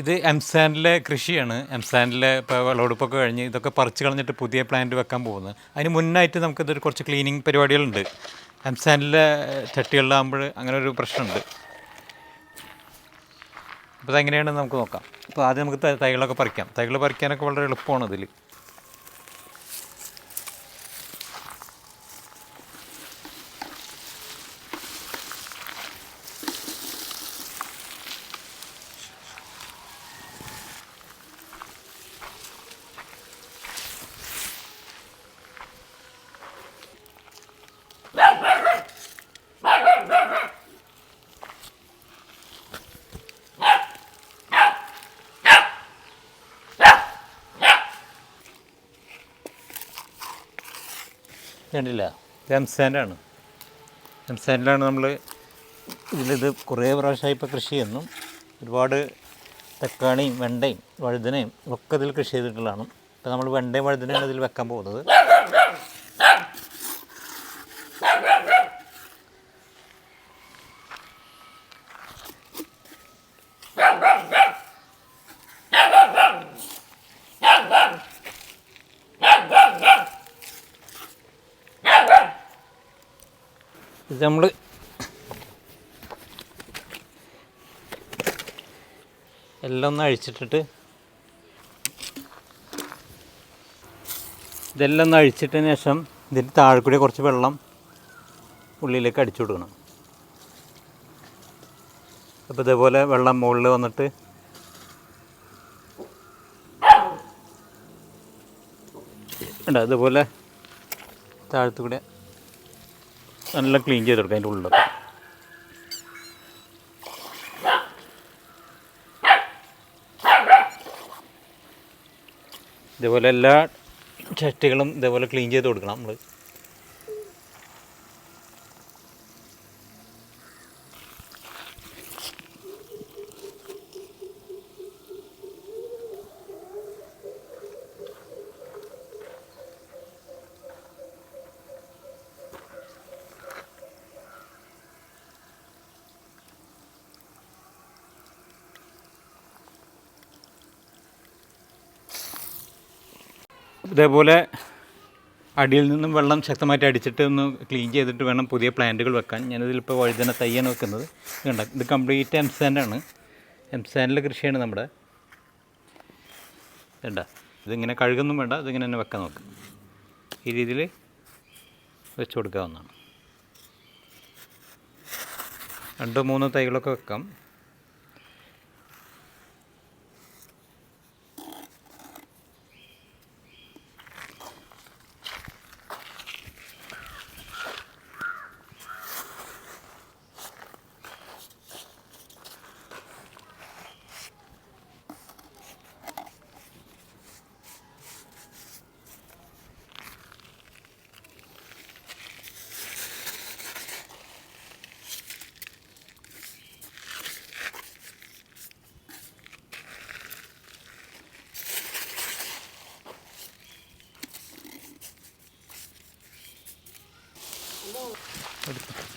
ഇത് എംസാനിലെ കൃഷിയാണ്. എംസാനിലെ ഇപ്പോൾ വിളവെടുപ്പൊക്കെ കഴിഞ്ഞ് ഇതൊക്കെ പറിച്ച് കളഞ്ഞിട്ട് പുതിയ പ്ലാന്റ് വെക്കാൻ പോകുന്നത് അതിന് മുന്നായിട്ട് നമുക്കിതൊരു കുറച്ച് ക്ലീനിങ് പരിപാടികളുണ്ട്. എംസാനിലെ ചട്ടികളിലാകുമ്പോൾ അങ്ങനെ ഒരു പ്രശ്നമുണ്ട്. അപ്പോൾ അതെങ്ങനെയാണെന്ന് നമുക്ക് നോക്കാം. അപ്പോൾ ആദ്യം നമുക്ക് തൈകളൊക്കെ പറിക്കാം. തൈകൾ പറിക്കാനൊക്കെ വളരെ എളുപ്പമാണ് ഇതിൽ കണ്ടില്ല. എംസാൻഡാണ് എംസാൻഡിലാണ് നമ്മൾ ഇതിലിത് കുറേ പ്രാവശ്യമായി ഇപ്പോൾ കൃഷി ചെയ്യുന്നു. ഒരുപാട് തക്കാളിയും വെണ്ടയും വഴുതനയും ഒക്കെ ഇതിൽ കൃഷി ചെയ്തിട്ടുള്ളതാണ്. ഇപ്പോൾ നമ്മൾ വെണ്ടയും വഴുതനയാണ് ഇതിൽ വെക്കാൻ പോകുന്നത്. ഇത് നമ്മൾ എല്ലാം ഒന്ന് അഴിച്ചിട്ടിട്ട് ഇതെല്ലാം ഒന്ന് അഴിച്ചിട്ടതിന് ശേഷം ഇതിന്റെ താഴെ കൂടി കുറച്ച് വെള്ളം ഉള്ളിലേക്ക് അടിച്ചു കൊടുക്കണം. അപ്പോൾ ഇതേപോലെ വെള്ളം മുകളിൽ വന്നിട്ട് ഉണ്ട് അതുപോലെ താഴത്തു കൂടെ നല്ല ക്ലീൻ ചെയ്ത് കൊടുക്കാം അതിന്റെ ഉള്ളിലൊക്കെ. ഇതേപോലെ എല്ലാ ചട്ടികളും ഇതേപോലെ ക്ലീൻ ചെയ്ത് കൊടുക്കണം നമ്മൾ ഇതേപോലെ അടിയിൽ നിന്നും വെള്ളം ശക്തമായിട്ട് അടിച്ചിട്ട് ഒന്ന് ക്ലീൻ ചെയ്തിട്ട് വേണം പുതിയ പ്ലാന്റുകൾ വെക്കാൻ. ഞാനിതിലിപ്പോൾ വഴുതന തയ്യാണ് വെക്കുന്നത്. കണ്ട ഇത് കംപ്ലീറ്റ് എംസാൻഡാണ് എംസാൻഡിലെ കൃഷിയാണ് നമ്മുടെ. വേണ്ട ഇതിങ്ങനെ കഴുകൊന്നും വേണ്ട ഇതിങ്ങനെ തന്നെ വെക്കാൻ നോക്ക്. ഈ രീതിയിൽ വെച്ച് കൊടുക്കാവുന്നതാണ്. രണ്ടോ മൂന്നോ തൈകളൊക്കെ വെക്കാം. എടുത്തു?